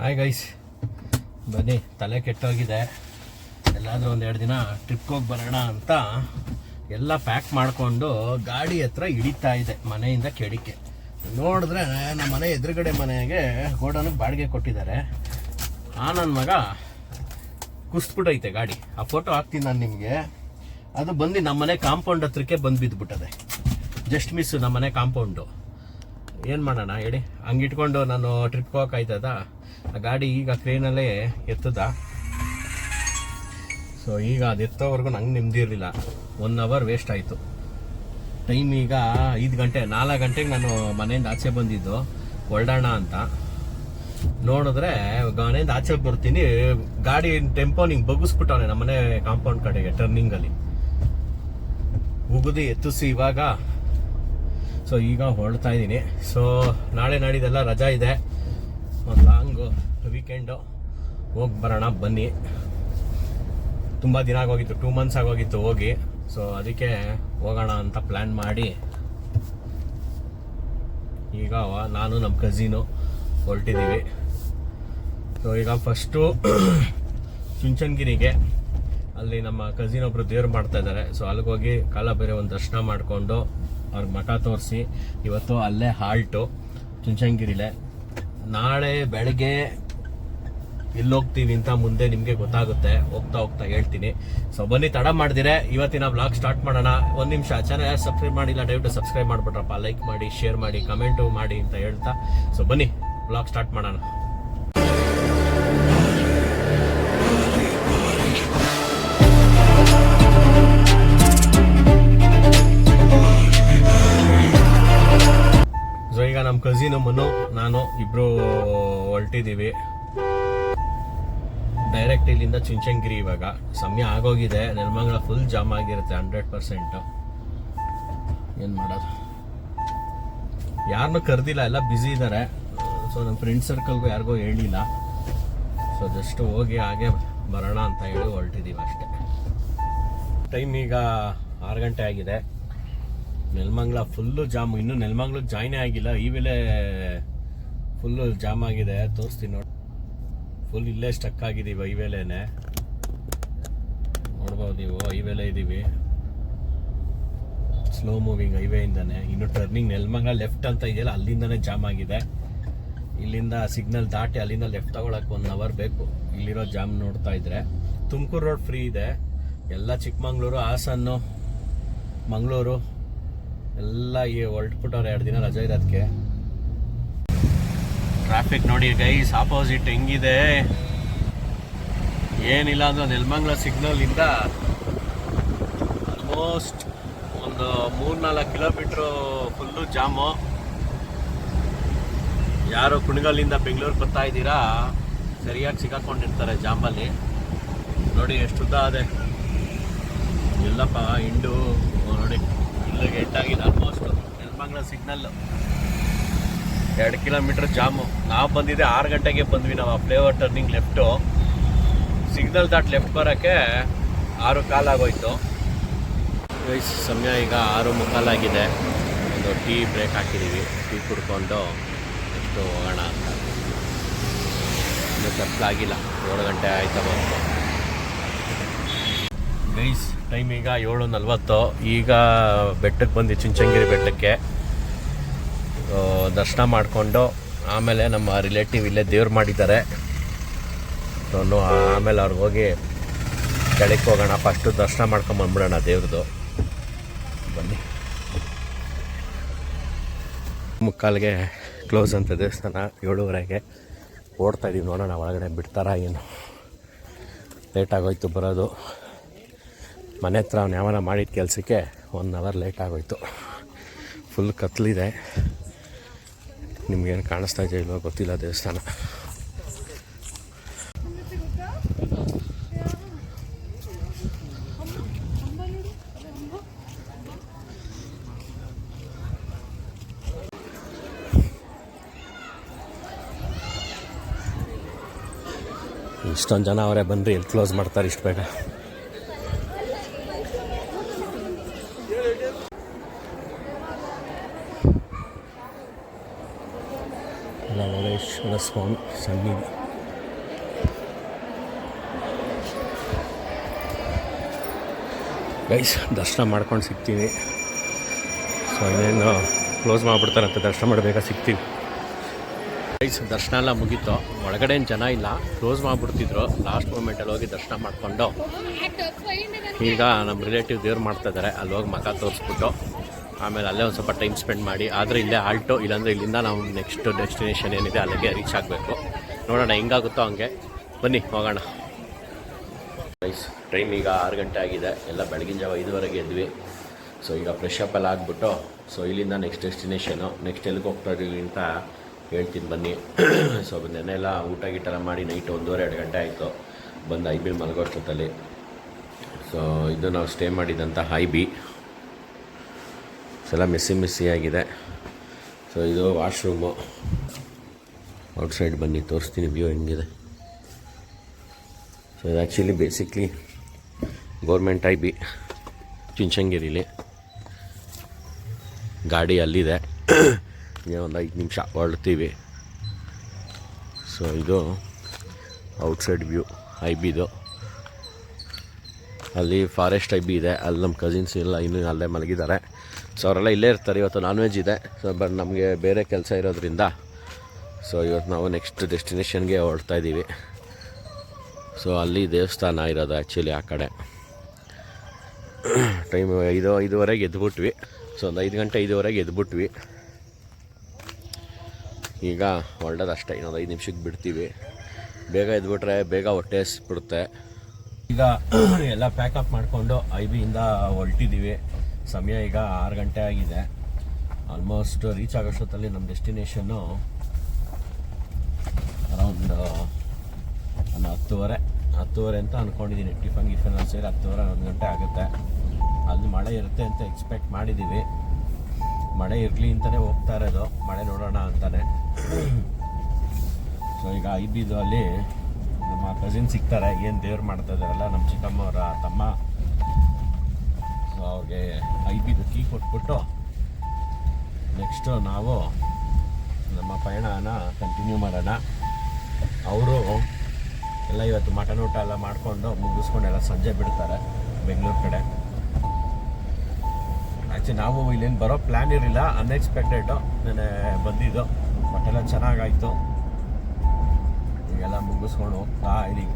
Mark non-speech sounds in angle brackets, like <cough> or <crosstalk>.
Hi guys ಬನ್ನಿ, ತಲೆ ಕೆಟ್ಟೋಗಿದೆ. ಎಲ್ಲಾದರೂ ಒಂದು ಎರಡು ದಿನ ಟ್ರಿಪ್ಗೆ ಹೋಗಿ ಬರೋಣ ಅಂತ ಎಲ್ಲ ಪ್ಯಾಕ್ ಮಾಡಿಕೊಂಡು ಗಾಡಿ ಹತ್ರ ಹಿಡಿತಾ ಇದೆ, ಮನೆಯಿಂದ ಕೆಡಿಕೆ. ನೋಡಿದ್ರೆ ನಮ್ಮ ಮನೆ ಎದುರುಗಡೆ ಮನೆಗೆ ಗೋಡನಿಗೆ ಬಾಡಿಗೆ ಕೊಟ್ಟಿದ್ದಾರೆ. ಆ ನನ್ನ ಮಗ ಕುಸ್ಬಿಟ್ಟೈತೆ ಗಾಡಿ. ಆ ಫೋಟೋ ಹಾಕ್ತೀನಿ ನಾನು ನಿಮಗೆ. ಅದು ಬಂದು ನಮ್ಮ ಮನೆ ಕಾಂಪೌಂಡ್ ಹತ್ರಕ್ಕೆ ಬಂದು ಬಿದ್ದುಬಿಟ್ಟದೆ ಜಸ್ಟ್ ಮಿಸ್ ನಮ್ಮ ಮನೆ ಕಾಂಪೌಂಡು ಏನು ಮಾಡೋಣ ಹೇಳಿ? ಹಂಗೆ ಇಟ್ಕೊಂಡು ನಾನು ಟ್ರಿಪ್ ಹೋಗಕ್ಕಾಯ್ತದ ಆ ಗಾಡಿ ಈಗ ಕ್ರೇನಲ್ಲೇ ಎತ್ತದ? ಸೊ ಈಗ ಅದು ಎತ್ತೋವರೆಗೂ ನಂಗೆ ನೆಮ್ಮದಿ ಇರಲಿಲ್ಲ. ಒನ್ ಅವರ್ ವೇಸ್ಟ್ ಆಯಿತು. ಟೈಮ್ ಈಗ ಐದು ಗಂಟೆ, ನಾಲ್ಕು ಗಂಟೆಗೆ ನಾನು ಮನೆಯಿಂದ ಆಚೆ ಬಂದಿದ್ದು ಹೊಲ್ಡೋಣ ಅಂತ. ನೋಡಿದ್ರೆ ಮನೆಯಿಂದ ಆಚೆ ಬರ್ತೀನಿ, ಗಾಡಿ ಟೆಂಪೋ ನಿಂಗೆ ಬಗ್ಗಿಸ್ಬಿಟ್ಟವನೆ ನಮ್ಮನೆ ಕಾಂಪೌಂಡ್ ಕಡೆಗೆ ಟರ್ನಿಂಗಲ್ಲಿ ಉಗುದಿ ಎತ್ತಿಸಿ ಇವಾಗ ಸೊ ಈಗ ಹೊರಡ್ತಾ ಇದ್ದೀನಿ. ಸೊ ನಾಳೆ ನಾಡಿದೆಲ್ಲ ರಜಾ ಇದೆ. ಒಂದು ಲಾಂಗು ವೀಕೆಂಡು ಹೋಗಿ ಬರೋಣ, ಬನ್ನಿ. ತುಂಬ ದಿನ ಆಗೋಗಿತ್ತು ಟೂ ಮಂತ್ಸ್ ಆಗೋಗಿತ್ತು ಹೋಗಿ. ಸೊ ಅದಕ್ಕೆ ಹೋಗೋಣ ಅಂತ ಪ್ಲ್ಯಾನ್ ಮಾಡಿ. ಈಗ ನಾನು ನಮ್ಮ ಕಝಿನು ಹೊರಟಿದ್ದೀವಿ ಸೊ ಈಗ ಫಸ್ಟು <clears throat> ಚುಂಚನಗಿರಿಗೆ ಅಲ್ಲಿ ನಮ್ಮ ಕಝಿನ್ ಒಬ್ರು ದೇವ್ರು ಮಾಡ್ತಾ ಇದ್ದಾರೆ. ಸೊ ಅಲ್ಲಿಗೆ ಹೋಗಿ ಕಾಲ ಬೇರೆ ಒಂದು ದರ್ಶನ ಮಾಡಿಕೊಂಡು ಅವ್ರಿಗೆ ಮಠ ತೋರಿಸಿ, ಇವತ್ತು ಅಲ್ಲೇ ಹಾಲ್ಟು ಚುಂಚನಗಿರಿಲೆ ನಾಳೆ ಬೆಳಗ್ಗೆ ಎಲ್ಲೋಗ್ತೀವಿ ಅಂತ ಮುಂದೆ ನಿಮಗೆ ಗೊತ್ತಾಗುತ್ತೆ. ಹೋಗ್ತಾ ಹೋಗ್ತಾ ಹೇಳ್ತೀನಿ. ಸೊ ಬನ್ನಿ, ತಡ ಮಾಡಿದಿರೆ. ಇವತ್ತಿನ ಬ್ಲಾಗ್ ಸ್ಟಾರ್ಟ್ ಮಾಡೋಣ. ಒಂದು ನಿಮಿಷ ಚಾನಲ್ ಯಾರು ಸಬ್ಸ್ಕ್ರೈಬ್ ಮಾಡಿಲ್ಲ, ದಯವಿಟ್ಟು ಸಬ್ಸ್ಕ್ರೈಬ್ ಮಾಡಿಬಿಟ್ರಪ್ಪ. ಲೈಕ್ ಮಾಡಿ ಶೇರ್ ಮಾಡಿ ಕಮೆಂಟು ಮಾಡಿ ಅಂತ ಹೇಳ್ತಾ. ಸೊ ಬನ್ನಿ ಬ್ಲಾಗ್ ಸ್ಟಾರ್ಟ್ ಮಾಡೋಣ. ನಮ್ಮ ಕಸಿನ್ ಮನು, ನಾನು, ಇಬ್ರು ಹೊರಟಿದ್ದೀವಿ ಡೈರೆಕ್ಟ್ ಇಲ್ಲಿಂದ ಚುಂಚನಗಿರಿ ಇವಾಗ. ಸಮಯ ಆಗೋಗಿದೆ. ನೆಲಮಂಗಲ ಫುಲ್ ಜಾಮ್ ಆಗಿರುತ್ತೆ ಹಂಡ್ರೆಡ್ ಪರ್ಸೆಂಟ್ ಏನು ಮಾಡೋದು? ಯಾರನ್ನೂ ಕರೆದಿಲ್ಲ, ಎಲ್ಲ ಬ್ಯುಸಿ ಇದ್ದಾರೆ ಸೊ ನಮ್ಮ ಫ್ರೆಂಡ್ ಸರ್ಕಲ್ಗೂ ಯಾರಿಗೂ ಹೇಳಿಲ್ಲ. ಸೊ ಜಸ್ಟ್ ಹೋಗಿ ಹಾಗೆ ಬರೋಣ ಅಂತ ಹೇಳಿ ಹೊರಟಿದ್ದೀವಿ ಅಷ್ಟೇ. ಟೈಮ್ ಈಗ ಆರು ಗಂಟೆ ಆಗಿದೆ. Nelamangala full jam. ಇನ್ನು ನೆಲಮಂಗ್ಲ ಜಾಯ್ನೇ ಆಗಿಲ್ಲ. ಈ ವೇಳೆ ಫುಲ್ಲು ಜಾಮ್ ಆಗಿದೆ. ತೋರಿಸ್ತೀನಿ ನೋಡಿ. ಫುಲ್ ಇಲ್ಲೇ ಸ್ಟಕ್ ಆಗಿದ್ದೀವಿ ವೇಳೆನೆ ನೋಡ್ಬೋದು ನೀವು, ಈ ವೇಳೆ ಇದ್ದೀವಿ ಸ್ಲೋ ಮೂವಿಂಗ್ ಹೈವೇಯಿಂದನೇ ಇನ್ನು ಟರ್ನಿಂಗ್ ನೆಲಮಂಗ್ಲ ಲೆಫ್ಟ್ ಅಂತ ಇದೆಯಲ್ಲ, ಅಲ್ಲಿಂದನೇ ಜಾಮ್ ಆಗಿದೆ. ಇಲ್ಲಿಂದ ಸಿಗ್ನಲ್ ದಾಟಿ ಅಲ್ಲಿಂದ ಲೆಫ್ಟ್ ತಗೊಳಕ್ಕೆ ಒನ್ ಅವರ್ ಬೇಕು. ಇಲ್ಲಿರೋ ಜಾಮ್ ನೋಡ್ತಾ ಇದ್ರೆ. ತುಮಕೂರು ರೋಡ್ ಫ್ರೀ ಇದೆ. ಎಲ್ಲ ಚಿಕ್ಕಮಂಗ್ಳೂರು, ಹಾಸನ್ನು, ಮಂಗಳೂರು ಎಲ್ಲ ಈ ಹೊರಟ್ಬಿಟ್ಟವ್ರೆ ಎರಡು ದಿನ ರಜೆ ಇರೋದಕ್ಕೆ. ಟ್ರಾಫಿಕ್ ನೋಡಿ ಗೈಸ್ ಆಪೋಸಿಟ್ ಹೆಂಗಿದೆ. ಏನಿಲ್ಲ ಅಂದ್ರೆ ನೆಲಮಂಗ್ಲ ಸಿಗ್ನಲ್ ಇಂದ ಆಲ್ಮೋಸ್ಟ್ ಒಂದು ಮೂರ್ನಾಲ್ಕು ಕಿಲೋಮೀಟ್ರು ಫುಲ್ಲು ಜಾಮು. ಯಾರು ಕುಣಗಲ್ಲಿಂದ ಬೆಂಗಳೂರು ಬರ್ತಾ ಇದ್ದೀರಾ? ಸರಿಯಾಗಿ ಸಿಗಾಕೊಂಡಿರ್ತಾರೆ ಜಾಮಲ್ಲಿ. ನೋಡಿ ಎಷ್ಟು ಉದ್ದ ಅದೇ. ಎಲ್ಲಪ್ಪ, ಹಿಂಡು. ಇಲ್ಲಿಗೆ ಎಂಟಾಗಿದೆ ಆಲ್ಮೋಸ್ಟ್ ನೆಲಮಂಗ್ಲ ಸಿಗ್ನಲ್ಲು ಎರಡು ಕಿಲೋಮೀಟರ್ ಜಾಮು ನಾವು ಬಂದಿದ್ದೆ ಆರು ಗಂಟೆಗೆ ಬಂದ್ವಿ ನಾವು ಆ ಫ್ಲೇವರ್ ಟರ್ನಿಂಗ್ ಲೆಫ್ಟು ಸಿಗ್ನಲ್ ದಾಟ್ ಲೆಫ್ಟ್ ಬರೋಕ್ಕೆ ಆರು ಕಾಲಾಗೋಯ್ತು ವಯಸ್ಸು ಸಮಯ ಈಗ ಆರು ಮುಕ್ಕಾಲಾಗಿದೆ ಒಂದು ಟೀ ಬ್ರೇಕ್ ಹಾಕಿದ್ದೀವಿ ಟೀ ಕುಡ್ಕೊಂಡು ನೆಕ್ಸ್ಟು ಹೋಗೋಣ ಅಂತ. ಇನ್ನೂ ತಪ್ಪಾಗಿಲ್ಲ. ಏಳು ಗಂಟೆ ಆಯ್ತಾ ಬಂತು. ಗೈಸ್ ಟೈಮ್ ಈಗ ಏಳು ನಲ್ವತ್ತು. ಈಗ ಬೆಟ್ಟಕ್ಕೆ ಬಂದು ಚುಂಚಂಗಿರಿ ಬೆಟ್ಟಕ್ಕೆ ದರ್ಶನ ಮಾಡಿಕೊಂಡು ಆಮೇಲೆ ನಮ್ಮ ರಿಲೇಟಿವ್ ಇಲ್ಲೇ ದೇವ್ರು ಮಾಡಿದ್ದಾರೆ. ಸೊ ನೋ- ಆಮೇಲೆ ಅವ್ರಿಗೆ ಹೋಗಿ ಕೆಳಕ್ಕೆ ಹೋಗೋಣ. ಫಸ್ಟು ದರ್ಶನ ಮಾಡ್ಕೊಂಡು ಬಂದ್ಬಿಡೋಣ ದೇವ್ರದ್ದು ಬನ್ನಿ. ಮುಕ್ಕಾಲ್ಗೆ ಕ್ಲೋಸ್ ಅಂತ ದೇವಸ್ಥಾನ, ಏಳುವರೆಗೆ. ಓಡ್ತಾ ಇದ್ದೀವಿ ನೋಡೋಣ ಒಳಗಡೆ ಬಿಡ್ತಾರಾ ಏನು. ಲೇಟಾಗೋಯ್ತು ಬರೋದು. ಮನೆ ಹತ್ರ ಅವ್ನು ಯಾವನ ಮಾಡಿದ ಕೆಲಸಕ್ಕೆ ಒನ್ ಅವರ್ ಲೇಟ್ ಆಗೋಯ್ತು. ಫುಲ್ ಕತ್ಲಿದೆ. ನಿಮ್ಗೇನು ಕಾಣಿಸ್ತಾ ಇದೆಯೋ ಇಲ್ವೋ ಗೊತ್ತಿಲ್ಲ ದೇವಸ್ಥಾನ. ಇಷ್ಟೊಂದು ಜನ ಅವರೇ ಬಂದ್ರಿ ಎಲ್ಲಿ ಕ್ಲೋಸ್ ಮಾಡ್ತಾರೆ ಇಷ್ಟು ಬೇಗ. ಲವಳೇಶ್ವರ ಸ್ವಾಮಿ ಸನ್ನಿಧಿ. ಗೈಸ್ ದರ್ಶನ ಮಾಡ್ಕೊಂಡು ಸಿಗ್ತೀವಿ ಸೊ ಇನ್ನೇನು ಕ್ಲೋಸ್ ಮಾಡಿಬಿಡ್ತಾರಂತೆ, ದರ್ಶನ ಮಾಡಬೇಕಾ ಸಿಗ್ತೀವಿ ಗೈಸ್ ದರ್ಶನ ಎಲ್ಲ ಮುಗೀತು. ಒಳಗಡೆನು ಜನ ಇಲ್ಲ ಕ್ಲೋಸ್ ಮಾಡಿಬಿಡ್ತಿದ್ರು. ಲಾಸ್ಟ್ ಮೂಮೆಂಟಲ್ಲಿ ಹೋಗಿ ದರ್ಶನ ಮಾಡಿಕೊಂಡು. ಈಗ ನಮ್ಮ ರಿಲೇಟಿವ್ ದೇವ್ರು ಮಾಡ್ತಾಯಿದ್ದಾರೆ ಅಲ್ಲಿ ಹೋಗಿ ಮಖ ತೋರಿಸ್ಬಿಟ್ಟು. ಆಮೇಲೆ ಅಲ್ಲೇ ಒಂದು ಸ್ವಲ್ಪ ಟೈಮ್ ಸ್ಪೆಂಡ್ ಮಾಡಿ, ಆದರೆ ಇಲ್ಲೇ ಆಲ್ಟೋ ಇಲ್ಲಾಂದರೆ ಇಲ್ಲಿಂದ ನಾವು ನೆಕ್ಸ್ಟ್ ಡೆಸ್ಟಿನೇಷನ್ ಏನಿದೆ ಅಲ್ಲಿಗೆ ರೀಚ್ ಆಗಬೇಕು. ನೋಡೋಣ, ಹೆಂಗಾಗುತ್ತೋ ಹಂಗೆ. ಬನ್ನಿ, ಹೋಗೋಣ. ರೈಸ್ ಟೈಮ್ ಈಗ ಆರು ಗಂಟೆ ಆಗಿದೆ. ಎಲ್ಲ ಬೆಳಗಿನ ಜಾವ ಐದುವರೆಗೆ ಎದ್ವಿ. ಸೊ ಈಗ ಫ್ರೆಶ್ ಅಪ್ ಎಲ್ಲ ಆಗಿಬಿಟ್ಟು ಸೊ ಇಲ್ಲಿಂದ ನೆಕ್ಸ್ಟ್ ಡೆಸ್ಟಿನೇಷನು ನೆಕ್ಸ್ಟ್ ಎಲ್ಲಿಗೆ ಹೋಗ್ತಾ ಇದೀವಿ ಅಂತ ಹೇಳ್ತೀನಿ, ಬನ್ನಿ. ಸೊ ನೆನ್ನೆಲ್ಲ ಊಟ ಗೀಟ ಎಲ್ಲ ಮಾಡಿ ನೈಟ್ ಒಂದೂವರೆ, ಎರಡು ಗಂಟೆ ಆಯಿತು. ಬಂದು ಐ ಬಿ ಮಲಗೋಷ್ಟೊತ್ತಲ್ಲಿ. ಸೊ ಇದು ನಾವು ಸ್ಟೇ ಮಾಡಿದಂಥ ಹೈ ಬಿ ಎಲ್ಲ ಮೆಸ್ಸಿ ಆಗಿದೆ. ಸೊ ಇದು ವಾಶ್ರೂಮು ಔಟ್ಸೈಡ್ ಬನ್ನಿ, ತೋರಿಸ್ತೀನಿ ವ್ಯೂ ಹೆಂಗಿದೆ. ಸೊ ಇದು actually basically government I B ಚಿಂಚಂಗಿರಿಲಿ. ಗಾಡಿ ಅಲ್ಲಿದೆ. ಒಂದು ಐದು ನಿಮಿಷ ಹೊರಡ್ತೀವಿ. ಸೊ ಇದು ಔಟ್ಸೈಡ್ ವ್ಯೂ ಐ ಬಿದು ಅಲ್ಲಿ ಫಾರೆಸ್ಟ್ ಐ ಬಿ ಇದೆ. ಅಲ್ಲಿ ನಮ್ಮ ಕಸಿನ್ಸ್ ಎಲ್ಲ ಇನ್ನೂ ಅಲ್ಲೇ ಮಲಗಿದ್ದಾರೆ. ಸೊ ಅವರೆಲ್ಲ ಇಲ್ಲೇ ಇರ್ತಾರೆ. ಇವತ್ತು ನಾನ್ ವೆಜ್ ಇದೆ. ಸೊ ಬಟ್ ನಮಗೆ ಬೇರೆ ಕೆಲಸ ಇರೋದ್ರಿಂದ ಸೊ ಇವತ್ತು ನಾವು ನೆಕ್ಸ್ಟ್ ಡೆಸ್ಟಿನೇಷನ್ಗೆ ಹೊರಡ್ತಾ ಇದ್ದೀವಿ. ಸೊ ಅಲ್ಲಿ ದೇವಸ್ಥಾನ ಇರೋದು ಆ್ಯಕ್ಚುಲಿ ಆ ಕಡೆ. ಟೈಮ್ ಐದು, ಐದುವರೆಗೆ ಎದ್ಬಿಟ್ವಿ. ಸೊ ಒಂದು ಐದು ಗಂಟೆ ಐದುವರೆಗೆ ಎದ್ಬಿಟ್ವಿ. ಈಗ ಹೊರಡೋದು ಅಷ್ಟೇ ಇನ್ನೊಂದು ಐದು ನಿಮಿಷಕ್ಕೆ ಬಿಡ್ತೀವಿ. ಬೇಗ ಎದ್ಬಿಟ್ರೆ ಬೇಗ ಹೊಟ್ಟೆ ಬಿಡುತ್ತೆ ಈಗ ಎಲ್ಲ ಪ್ಯಾಕಪ್ ಮಾಡಿಕೊಂಡು ಐ ಬಿಯಿಂದ ಹೊರಟಿದ್ದೀವಿ ಸಮಯ ಈಗ ಆರು ಗಂಟೆ ಆಗಿದೆ. ಆಲ್ಮೋಸ್ಟ್ ರೀಚ್ ಆಗೋಷ್ಟೊತ್ತಲ್ಲಿ ನಮ್ಮ ಡೆಸ್ಟಿನೇಷನ್ನು ಅರೌಂಡ್ ಒಂದು ಹತ್ತುವರೆ. ಹತ್ತುವರೆ ಅಂತ ಅಂದ್ಕೊಂಡಿದ್ದೀನಿ ಟಿಫನ್ ಗಿಫನ್ ಸೇರಿ ಹತ್ತುವರೆ ಒಂದು ಗಂಟೆ ಆಗುತ್ತೆ. ಅಲ್ಲಿ ಮಳೆ ಇರುತ್ತೆ ಅಂತ ಎಕ್ಸ್ಪೆಕ್ಟ್ ಮಾಡಿದ್ದೀವಿ ಮಳೆ ಇರಲಿ ಅಂತಲೇ ಹೋಗ್ತಾ ಇರೋದು. ಮಳೆ ನೋಡೋಣ ಅಂತಾನೆ. ಸೊ ಈಗ ಐಬಿದು ಅಲ್ಲಿ ನಮ್ಮ ಕಸಿನ್ ಸಿಗ್ತಾರೆ. ಏನು ದೇವ್ರು ಮಾಡ್ತಾ ಇದ್ದಾರಲ್ಲ ನಮ್ಮ ಚಿಕ್ಕಮ್ಮವರ ತಮ್ಮ. ಅವ್ರಿಗೆ ಐಬಿದು ಕೀ ಕೊಟ್ಬಿಟ್ಟು ನೆಕ್ಸ್ಟು ನಾವು ನಮ್ಮ ಪಯಣನ ಕಂಟಿನ್ಯೂ ಮಾಡೋಣ. ಅವರು ಎಲ್ಲ ಇವತ್ತು ಮಟನ್ ಊಟ ಎಲ್ಲ ಮಾಡಿಕೊಂಡು ಮುಗಿಸ್ಕೊಂಡು ಎಲ್ಲ ಸಂಜೆ ಬಿಡ್ತಾರೆ ಬೆಂಗಳೂರು ಕಡೆ. ಆಚೆ ನಾವು ಇಲ್ಲೇನು ಬರೋ ಪ್ಲ್ಯಾನ್ ಇರಲಿಲ್ಲ ಅನ್ಎಕ್ಸ್ಪೆಕ್ಟೆಡು ನೆನೆ ಬಂದಿದ್ದು. ಬಟ್ ಎಲ್ಲ ಚೆನ್ನಾಗಾಯಿತು. ಈಗೆಲ್ಲ ಮುಗಿಸ್ಕೊಂಡು ಹೋಗ್ತಾ ಇದೀವಿ